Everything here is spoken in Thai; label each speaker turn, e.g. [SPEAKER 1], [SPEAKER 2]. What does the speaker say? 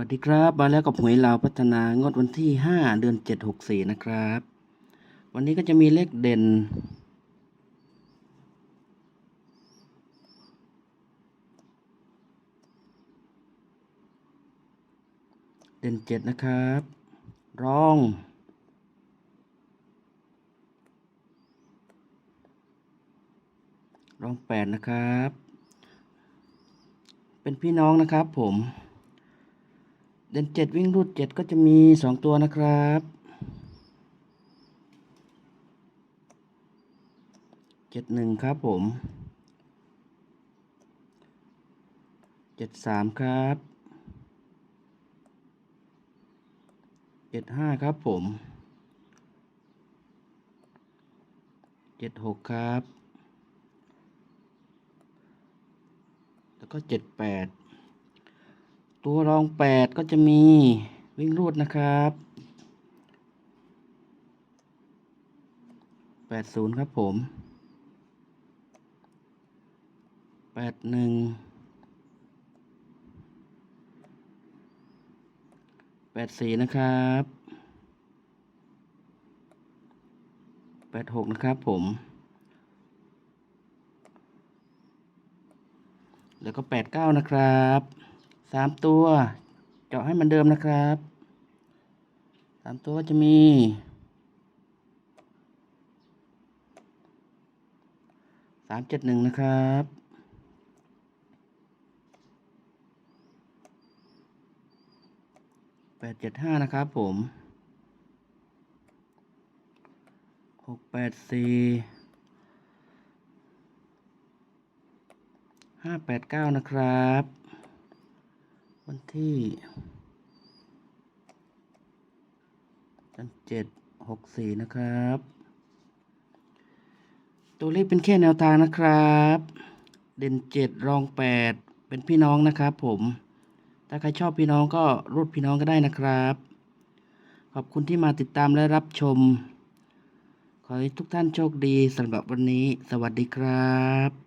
[SPEAKER 1] วัสดีครับ มาแล้วกับหวยลาวพัฒนางวดวันที่ 5 เดือน 7 6 4 นะครับ วันนี้ก็จะมีเลขเด่น เด่น 7 นะครับ รอง รอง 8 นะครับ เป็นพี่น้องนะครับผม เด่นเจ็ดวิ่งรูดเจ็ดก็จะมีสองตัวนะครับเจ็ดหนึ่งครับผมเจ็ดสามครับเจ็ดห้าครับผมเจ็ดหกครับ แล้วก็เจ็ดแปด ตัวรองแปดก็จะมีวิ่งรูดนะครับแปดศูนย์ครับผมแปดหนึ่งแปดสี่นะครับแปดหกนะครับผม แล้วก็แปดเก้านะครับ สามตัว เจาะให้มันเดิมนะครับสามตัวก็จะมีสามเจ็ดหนึ่งนะครับแปดเจ็ดห้านะครับผมหกแปดสี่ห้าแปดเก้านะครับ วันที่วันเจ็ดหกสี่นะครับ ตัวเลขเป็นแค่แนวทางนะครับ เด่นเจ็ดรองแปดเป็นพี่น้องนะครับผม ถ้าใครชอบพี่น้องก็รูดพี่น้องก็ได้นะครับ ขอบคุณที่มาติดตามและรับชม ขอให้ทุกท่านโชคดีสำหรับวันนี้ สวัสดีครับ